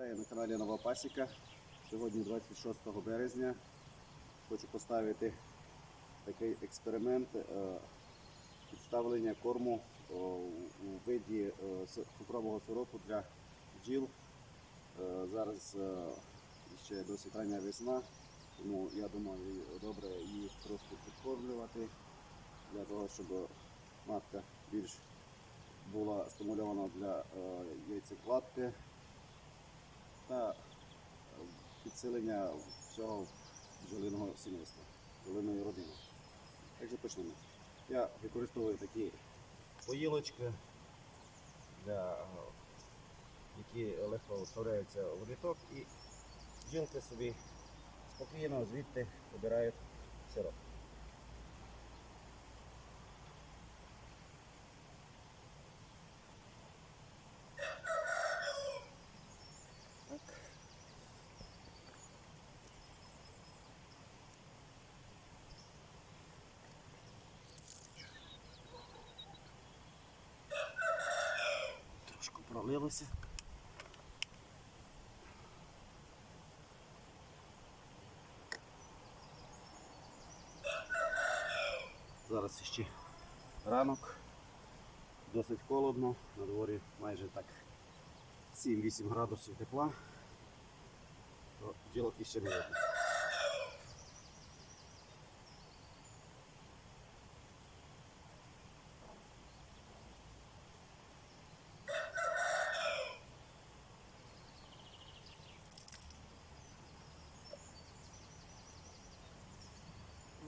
Вітаю на каналі Нова Пасіка. Сьогодні 26 березня. Хочу поставити такий експеримент е, підставлення корму е, у виді е, цукрового сиропу для бджіл. Зараз ще досить рання весна, тому я думаю, добре їх трошки підкормлювати для того, щоб матка більш була стимульована для яйцекладки та е, підсилення всього бджолиного сімейства, бджолиної родини. Так почнемо. Я використовую такі поїлочки, для, е, які легко вставляються в літок і бджілки собі спокійно звідти вибирають сироп. Так. Трошки. Зараз ще ранок, досить холодно, на дворі майже так 7-8 градусів тепла, то бджілок іще не видно.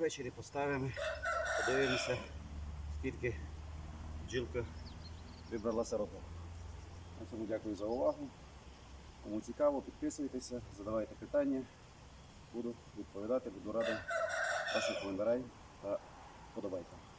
Ввечері поставимо, подивимося, скільки бджілка вибрала сиропу. На цьому дякую за увагу. Кому цікаво, підписуйтеся, задавайте питання. Буду відповідати, буду радий ваших коментарів та подобайте.